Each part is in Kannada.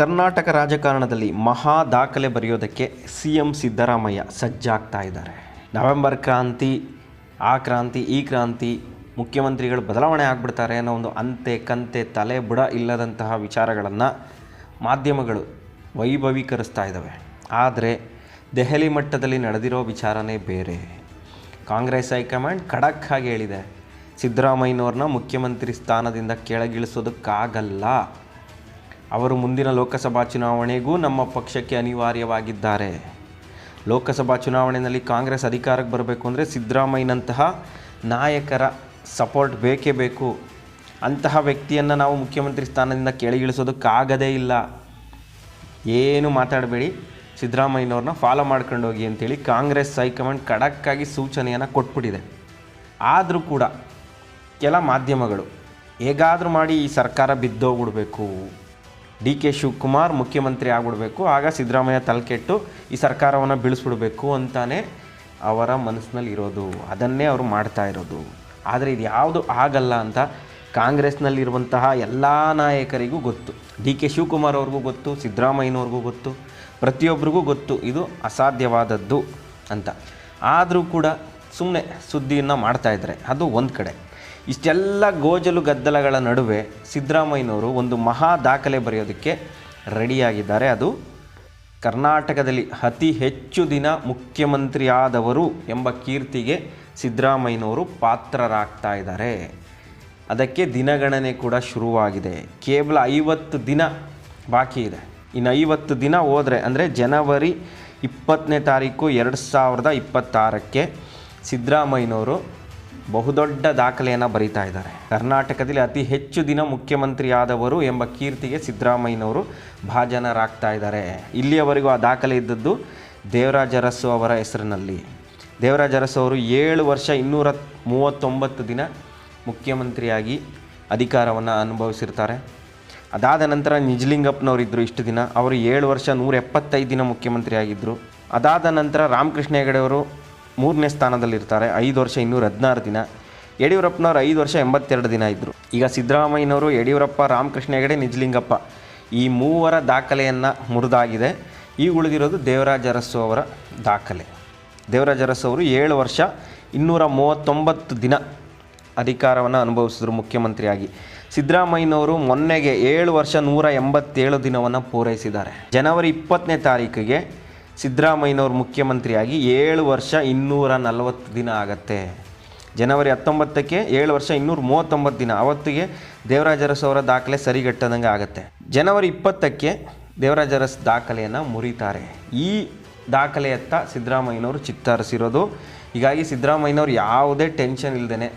ಕರ್ನಾಟಕ ರಾಜಕಾರಣದಲ್ಲಿ ಮಹಾ ದಾಖಲೆ ಬರೆಯೋದಕ್ಕೆ ಸಿ ಎಂ ಸಿದ್ದರಾಮಯ್ಯ ಸಜ್ಜಾಗ್ತಾ ಇದ್ದಾರೆ. ನವೆಂಬರ್ ಕ್ರಾಂತಿ, ಆ ಕ್ರಾಂತಿ, ಈ ಕ್ರಾಂತಿ, ಮುಖ್ಯಮಂತ್ರಿಗಳು ಬದಲಾವಣೆ ಆಗಿಬಿಡ್ತಾರೆ ಅನ್ನೋ ಒಂದು ಅಂತೆ ಕಂತೆ ತಲೆ ಬುಡ ಇಲ್ಲದಂತಹ ವಿಚಾರಗಳನ್ನು ಮಾಧ್ಯಮಗಳು ವೈಭವೀಕರಿಸ್ತಾ ಇದ್ದಾವೆ. ಆದರೆ ದೆಹಲಿ ಮಟ್ಟದಲ್ಲಿ ನಡೆದಿರೋ ವಿಚಾರನೇ ಬೇರೆ. ಕಾಂಗ್ರೆಸ್ ಹೈಕಮಾಂಡ್ ಖಡಕ್ ಆಗಿ ಹೇಳಿದೆ, ಸಿದ್ದರಾಮಯ್ಯನವ್ರನ್ನ ಮುಖ್ಯಮಂತ್ರಿ ಸ್ಥಾನದಿಂದ ಕೆಳಗಿಳಿಸೋದಕ್ಕಾಗಲ್ಲ. ಅವರು ಮುಂದಿನ ಲೋಕಸಭಾ ಚುನಾವಣೆಗೂ ನಮ್ಮ ಪಕ್ಷಕ್ಕೆ ಅನಿವಾರ್ಯವಾಗಿದ್ದಾರೆ. ಲೋಕಸಭಾ ಚುನಾವಣೆಯಲ್ಲಿ ಕಾಂಗ್ರೆಸ್ ಅಧಿಕಾರಕ್ಕೆ ಬರಬೇಕು ಅಂದರೆ ಸಿದ್ದರಾಮಯ್ಯನಂತಹ ನಾಯಕರ ಸಪೋರ್ಟ್ ಬೇಕೇ ಬೇಕು. ಅಂತಹ ವ್ಯಕ್ತಿಯನ್ನು ನಾವು ಮುಖ್ಯಮಂತ್ರಿ ಸ್ಥಾನದಿಂದ ಕೆಳಗಿಳಿಸೋದಕ್ಕಾಗದೇ ಇಲ್ಲ. ಏನು ಮಾತಾಡಬೇಡಿ, ಸಿದ್ದರಾಮಯ್ಯನವ್ರನ್ನ ಫಾಲೋ ಮಾಡ್ಕೊಂಡು ಹೋಗಿ ಅಂತೇಳಿ ಕಾಂಗ್ರೆಸ್ ಹೈಕಮಾಂಡ್ ಖಡಕ್ಕಾಗಿ ಸೂಚನೆಯನ್ನು ಕೊಟ್ಬಿಟ್ಟಿದೆ. ಆದರೂ ಕೂಡ ಕೆಲ ಮಾಧ್ಯಮಗಳು ಹೇಗಾದರೂ ಮಾಡಿ ಈ ಸರ್ಕಾರ ಬಿದ್ದೋಗ್ಬಿಡ್ಬೇಕು. ಡಿ ಕೆ ಶಿವಕುಮಾರ್ ಮುಖ್ಯಮಂತ್ರಿ ಆಗ್ಬಿಡ್ಬೇಕು. ಆಗ ಸಿದ್ದರಾಮಯ್ಯ ತಲೆಕೆಟ್ಟು ಈ ಸರ್ಕಾರವನ್ನು ಬೀಳಿಸ್ಬಿಡ್ಬೇಕು ಅಂತಾನೆ ಅವರ ಮನಸ್ಸಿನಲ್ಲಿ ಇರೋದು. ಅದನ್ನೇ ಅವರು ಮಾಡ್ತಾ ಇರೋದು. ಆದರೆ ಇದು ಯಾವುದು ಆಗಲ್ಲ ಅಂತ ಕಾಂಗ್ರೆಸ್ನಲ್ಲಿರುವಂತಹ ಎಲ್ಲ ನಾಯಕರಿಗೂ ಗೊತ್ತು. ಡಿ ಕೆ ಶಿವಕುಮಾರ್ ಅವ್ರಿಗೂ ಗೊತ್ತು, ಸಿದ್ದರಾಮಯ್ಯನವ್ರಿಗೂ ಗೊತ್ತು ಪ್ರತಿಯೊಬ್ಬರಿಗೂ ಗೊತ್ತು. ಇದು ಅಸಾಧ್ಯವಾದದ್ದು ಅಂತ. ಆದರೂ ಕೂಡ ಸುಮ್ಮನೆ ಸುದ್ದಿಯನ್ನು ಮಾಡ್ತಾಯಿದ್ರೆ ಅದು ಒಂದು ಕಡೆ. ಇಷ್ಟೆಲ್ಲ ಗೋಜಲು ಗದ್ದಲಗಳ ನಡುವೆ ಸಿದ್ದರಾಮಯ್ಯನವರು ಒಂದು ಮಹಾ ದಾಖಲೆ ಬರೆಯೋದಕ್ಕೆ ರೆಡಿಯಾಗಿದ್ದಾರೆ. ಅದು ಕರ್ನಾಟಕದಲ್ಲಿ ಅತಿ ಹೆಚ್ಚು ದಿನ ಮುಖ್ಯಮಂತ್ರಿಯಾದವರು ಎಂಬ ಕೀರ್ತಿಗೆ ಸಿದ್ದರಾಮಯ್ಯನವರು ಪಾತ್ರರಾಗ್ತಾ ಇದ್ದಾರೆ. ಅದಕ್ಕೆ ದಿನಗಣನೆ ಕೂಡ ಶುರುವಾಗಿದೆ. ಕೇವಲ ಐವತ್ತು ದಿನ ಬಾಕಿ ಇದೆ. ಇನ್ನು ಐವತ್ತು ದಿನ ಹೋದರೆ ಅಂದರೆ ಜನವರಿ ಇಪ್ಪತ್ತನೇ ತಾರೀಕು ಎರಡು ಸಾವಿರದ ಇಪ್ಪತ್ತಾರಕ್ಕೆ ಸಿದ್ದರಾಮಯ್ಯನವರು ಬಹುದೊಡ್ಡ ದಾಖಲೆಯನ್ನು ಬರೀತಾ ಇದ್ದಾರೆ. ಕರ್ನಾಟಕದಲ್ಲಿ ಅತಿ ಹೆಚ್ಚು ದಿನ ಮುಖ್ಯಮಂತ್ರಿಯಾದವರು ಎಂಬ ಕೀರ್ತಿಗೆ ಸಿದ್ದರಾಮಯ್ಯನವರು ಭಾಜನರಾಗ್ತಾ ಇದ್ದಾರೆ. ಇಲ್ಲಿಯವರೆಗೂ ಆ ದಾಖಲೆ ಇದ್ದದ್ದು ದೇವರಾಜ ಅರಸು ಅವರ ಹೆಸರಿನಲ್ಲಿ. ದೇವರಾಜ ಅರಸು ಅವರು ಏಳು ವರ್ಷ ಇನ್ನೂರ ಮೂವತ್ತೊಂಬತ್ತು ದಿನ ಮುಖ್ಯಮಂತ್ರಿಯಾಗಿ ಅಧಿಕಾರವನ್ನು ಅನುಭವಿಸಿರ್ತಾರೆ. ಅದಾದ ನಂತರ ನಿಜಲಿಂಗಪ್ಪನವರಿದ್ದರು ಇಷ್ಟು ದಿನ. ಅವರು ಏಳು ವರ್ಷ ನೂರ ಎಪ್ಪತ್ತೈದು ದಿನ ಮುಖ್ಯಮಂತ್ರಿಯಾಗಿದ್ದರು ಅದಾದ ನಂತರ ರಾಮಕೃಷ್ಣ ಹೆಗಡೆ ಅವರು ಮೂರನೇ ಸ್ಥಾನದಲ್ಲಿರ್ತಾರೆ. ಐದು ವರ್ಷ ಇನ್ನೂರ ಹದಿನಾರು ದಿನ. ಯಡಿಯೂರಪ್ಪನವರು ಐದು ವರ್ಷ ಎಂಬತ್ತೆರಡು ದಿನ ಇದ್ದರು ಈಗ ಸಿದ್ದರಾಮಯ್ಯನವರು, ಯಡಿಯೂರಪ್ಪ, ರಾಮಕೃಷ್ಣ ಹೆಗಡೆ, ನಿಜಲಿಂಗಪ್ಪ ಈ ಮೂವರ ದಾಖಲೆಯನ್ನು ಮುರಿದಾಗಿದೆ. ಈಗ ಉಳಿದಿರೋದು ದೇವರಾಜ ಅರಸು ಅವರ ದಾಖಲೆ. ದೇವರಾಜ ಅರಸು ಅವರು ಏಳು ವರ್ಷ ಇನ್ನೂರ ಮೂವತ್ತೊಂಬತ್ತು ದಿನ ಅಧಿಕಾರವನ್ನು ಅನುಭವಿಸಿದರು ಮುಖ್ಯಮಂತ್ರಿಯಾಗಿ. ಸಿದ್ದರಾಮಯ್ಯನವರು ಮೊನ್ನೆಗೆ ಏಳು ವರ್ಷ ನೂರ ಎಂಬತ್ತೇಳು ದಿನವನ್ನು ಪೂರೈಸಿದ್ದಾರೆ. ಜನವರಿ ಇಪ್ಪತ್ತನೇ ತಾರೀಕಿಗೆ ಸಿದ್ದರಾಮಯ್ಯನವರು ಮುಖ್ಯಮಂತ್ರಿಯಾಗಿ ಏಳು ವರ್ಷ ಇನ್ನೂರ ನಲವತ್ತು ದಿನ ಆಗತ್ತೆ. ಜನವರಿ ಹತ್ತೊಂಬತ್ತಕ್ಕೆ ಏಳು ವರ್ಷ ಇನ್ನೂರ ಮೂವತ್ತೊಂಬತ್ತು ದಿನ. ಅವತ್ತಿಗೆ ದೇವರಾಜರಸ್ ಅವರ ದಾಖಲೆ ಸರಿಗಟ್ಟದಂಗೆ ಆಗುತ್ತೆ. ಜನವರಿ ಇಪ್ಪತ್ತಕ್ಕೆ ದೇವರಾಜರಸ್ ದಾಖಲೆಯನ್ನು ಮುರಿತಾರೆ. ಈ ದಾಖಲೆಯತ್ತ ಸಿದ್ದರಾಮಯ್ಯನವರು ಚಿತ್ತರಿಸಿರೋದು. ಹೀಗಾಗಿ ಸಿದ್ದರಾಮಯ್ಯನವರು ಯಾವುದೇ ಟೆನ್ಷನ್ ಇಲ್ಲದೇ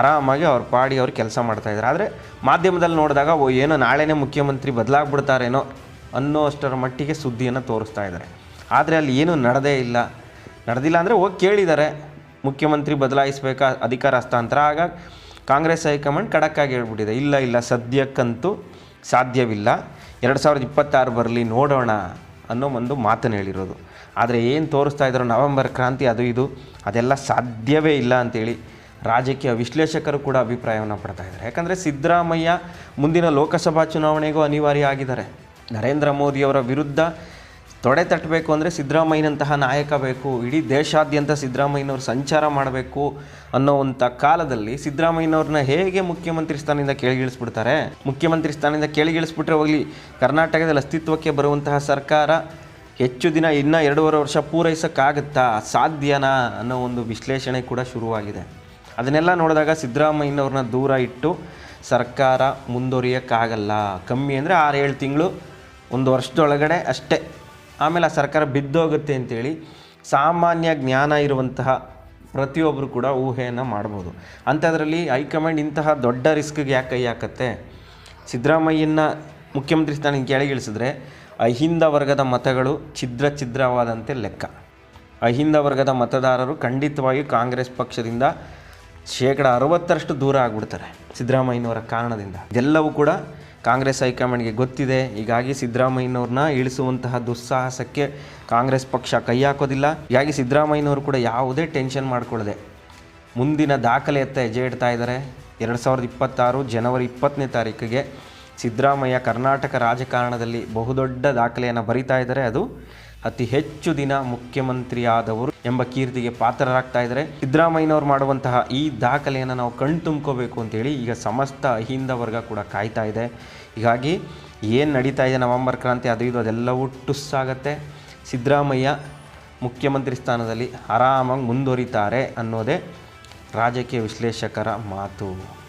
ಆರಾಮಾಗಿ ಅವ್ರ ಪಾಡಿ ಅವ್ರು ಕೆಲಸ ಮಾಡ್ತಾಯಿದ್ದಾರೆ ಆದರೆ ಮಾಧ್ಯಮದಲ್ಲಿ ನೋಡಿದಾಗ, ಓ, ಏನೋ ನಾಳೆನೇ ಮುಖ್ಯಮಂತ್ರಿ ಬದಲಾಗ್ಬಿಡ್ತಾರೇನೋ ಅನ್ನೋ ಅಷ್ಟರ ಮಟ್ಟಿಗೆ ಸುದ್ದಿಯನ್ನು ತೋರಿಸ್ತಾ ಇದ್ದಾರೆ. ಆದರೆ ಅಲ್ಲಿ ಏನೂ ನಡೆದೇ ಇಲ್ಲ. ನಡೆದಿಲ್ಲ ಅಂದರೆ ಹೋಗಿ ಕೇಳಿದ್ದಾರೆ. ಮುಖ್ಯಮಂತ್ರಿ ಬದಲಾಯಿಸಬೇಕಾ ಅಧಿಕಾರ ಹಸ್ತಾಂತರ? ಆಗ ಕಾಂಗ್ರೆಸ್ ಹೈಕಮಾಂಡ್ ಖಡಕ್ಕಾಗಿ ಹೇಳ್ಬಿಟ್ಟಿದೆ. ಇಲ್ಲ ಇಲ್ಲ, ಸದ್ಯಕ್ಕಂತೂ ಸಾಧ್ಯವಿಲ್ಲ. ಎರಡು ಸಾವಿರದ ಇಪ್ಪತ್ತಾರು ಬರಲಿ ನೋಡೋಣ ಅನ್ನೋ ಒಂದು ಮಾತನ್ನು ಹೇಳಿರೋದು. ಆದರೆ ಏನು ತೋರಿಸ್ತಾ ಇದ್ದಾರೋ ನವೆಂಬರ್ ಕ್ರಾಂತಿ ಅದು ಇದು, ಅದೆಲ್ಲ ಸಾಧ್ಯವೇ ಇಲ್ಲ ಅಂತೇಳಿ ರಾಜಕೀಯ ವಿಶ್ಲೇಷಕರು ಕೂಡ ಅಭಿಪ್ರಾಯವನ್ನು ಪಡ್ತಾ ಇದ್ದಾರೆ. ಯಾಕಂದರೆ ಸಿದ್ದರಾಮಯ್ಯ ಮುಂದಿನ ಲೋಕಸಭಾ ಚುನಾವಣೆಗೂ ಅನಿವಾರ್ಯ ಆಗಿದ್ದಾರೆ. ನರೇಂದ್ರ ಮೋದಿಯವರ ವಿರುದ್ಧ ತೊಡೆ ತಟ್ಟಬೇಕು ಅಂದರೆ ಸಿದ್ದರಾಮಯ್ಯನಂತಹ ನಾಯಕ ಬೇಕು, ಇಡೀ ದೇಶಾದ್ಯಂತ ಸಿದ್ದರಾಮಯ್ಯನವರು ಸಂಚಾರ ಮಾಡಬೇಕು ಅನ್ನೋವಂಥ ಕಾಲದಲ್ಲಿ ಸಿದ್ದರಾಮಯ್ಯನವ್ರನ್ನ ಹೇಗೆ ಮುಖ್ಯಮಂತ್ರಿ ಸ್ಥಾನದಿಂದ ಕೆಳಗಿಳಿಸ್ಬಿಡ್ತಾರೆ? ಮುಖ್ಯಮಂತ್ರಿ ಸ್ಥಾನದಿಂದ ಕೆಳಗಿಳಿಸ್ಬಿಟ್ರೆ ಹೋಗಲಿ, ಕರ್ನಾಟಕದಲ್ಲಿ ಅಸ್ತಿತ್ವಕ್ಕೆ ಬರುವಂತಹ ಸರ್ಕಾರ ಹೆಚ್ಚು ದಿನ ಇನ್ನೂ ಎರಡೂವರೆ ವರ್ಷ ಪೂರೈಸೋಕ್ಕಾಗುತ್ತಾ, ಸಾಧ್ಯನಾ ಅನ್ನೋ ಒಂದು ವಿಶ್ಲೇಷಣೆ ಕೂಡ ಶುರುವಾಗಿದೆ. ಅದನ್ನೆಲ್ಲ ನೋಡಿದಾಗ ಸಿದ್ದರಾಮಯ್ಯನವ್ರನ್ನ ದೂರ ಇಟ್ಟು ಸರ್ಕಾರ ಮುಂದುವರಿಯೋಕ್ಕಾಗಲ್ಲ. ಕಮ್ಮಿ ಅಂದರೆ ಆರು ಏಳು ತಿಂಗಳು, ಒಂದು ವರ್ಷದೊಳಗಡೆ ಅಷ್ಟೇ. ಆಮೇಲೆ ಆ ಸರ್ಕಾರ ಬಿದ್ದೋಗುತ್ತೆ ಅಂತೇಳಿ ಸಾಮಾನ್ಯ ಜ್ಞಾನ ಇರುವಂತಹ ಪ್ರತಿಯೊಬ್ಬರು ಕೂಡ ಊಹೆಯನ್ನು ಮಾಡ್ಬೋದು. ಅಂಥದ್ರಲ್ಲಿ ಹೈಕಮಾಂಡ್ ಇಂತಹ ದೊಡ್ಡ ರಿಸ್ಕ್ಗೆ ಯಾಕೆ ಕೈ ಹಾಕತ್ತೆ? ಸಿದ್ದರಾಮಯ್ಯನ ಮುಖ್ಯಮಂತ್ರಿ ಸ್ಥಾನಕ್ಕೆ ಕೆಳಗಿಳಿಸಿದ್ರೆ ಅಹಿಂದ ವರ್ಗದ ಮತಗಳು ಛಿದ್ರ ಛಿದ್ರವಾದಂತೆ ಲೆಕ್ಕ. ಅಹಿಂದ ವರ್ಗದ ಮತದಾರರು ಖಂಡಿತವಾಗಿ ಕಾಂಗ್ರೆಸ್ ಪಕ್ಷದಿಂದ ಶೇಕಡ ಅರವತ್ತರಷ್ಟು ದೂರ ಆಗ್ಬಿಡ್ತಾರೆ ಸಿದ್ದರಾಮಯ್ಯನವರ ಕಾರಣದಿಂದ. ಇದೆಲ್ಲವೂ ಕೂಡ ಕಾಂಗ್ರೆಸ್ ಹೈಕಮಾಂಡ್ಗೆ ಗೊತ್ತಿದೆ. ಹೀಗಾಗಿ ಸಿದ್ದರಾಮಯ್ಯನವ್ರನ್ನ ಇಳಿಸುವಂತಹ ದುಸ್ಸಾಹಸಕ್ಕೆ ಕಾಂಗ್ರೆಸ್ ಪಕ್ಷ ಕೈ ಹಾಕೋದಿಲ್ಲ. ಹೀಗಾಗಿ ಸಿದ್ದರಾಮಯ್ಯನವರು ಕೂಡ ಯಾವುದೇ ಟೆನ್ಷನ್ ಮಾಡಿಕೊಳ್ಳದೆ ಮುಂದಿನ ದಾಖಲೆಯತ್ತ ಹೆಜ್ಜೆ ಇಡ್ತಾ ಇದ್ದಾರೆ ಎರಡು ಸಾವಿರದ ಇಪ್ಪತ್ತಾರು ಜನವರಿ ಇಪ್ಪತ್ತನೇ ತಾರೀಕಿಗೆ ಸಿದ್ದರಾಮಯ್ಯ ಕರ್ನಾಟಕ ರಾಜಕಾರಣದಲ್ಲಿ ಬಹುದೊಡ್ಡ ದಾಖಲೆಯನ್ನು ಬರಿತಾ ಇದ್ದಾರೆ ಅದು ಅತಿ ಹೆಚ್ಚು ದಿನ ಮುಖ್ಯಮಂತ್ರಿಯಾದವರು ಎಂಬ ಕೀರ್ತಿಗೆ ಪಾತ್ರರಾಗ್ತಾ ಇದ್ದಾರೆ. ಸಿದ್ದರಾಮಯ್ಯನವರು ಮಾಡುವಂತಹ ಈ ದಾಖಲೆಯನ್ನು ನಾವು ಕಣ್ ತುಂಬ್ಕೋಬೇಕು ಅಂತೇಳಿ ಈಗ ಸಮಸ್ತ ಅಹಿಂದ ವರ್ಗ ಕೂಡ ಕಾಯ್ತಾ ಇದೆ. ಹೀಗಾಗಿ ಏನು ನಡೀತಾ ಇದೆ ನವೆಂಬರ್ ಕ್ರಾಂತಿ ಅದು ಇದು ಅದೆಲ್ಲವೂ ಟುಸ್ಸಾಗತ್ತೆ ಸಿದ್ದರಾಮಯ್ಯ ಮುಖ್ಯಮಂತ್ರಿ ಸ್ಥಾನದಲ್ಲಿ ಆರಾಮಾಗಿ ಮುಂದುವರಿತಾರೆ ಅನ್ನೋದೇ ರಾಜಕೀಯ ವಿಶ್ಲೇಷಕರ ಮಾತು.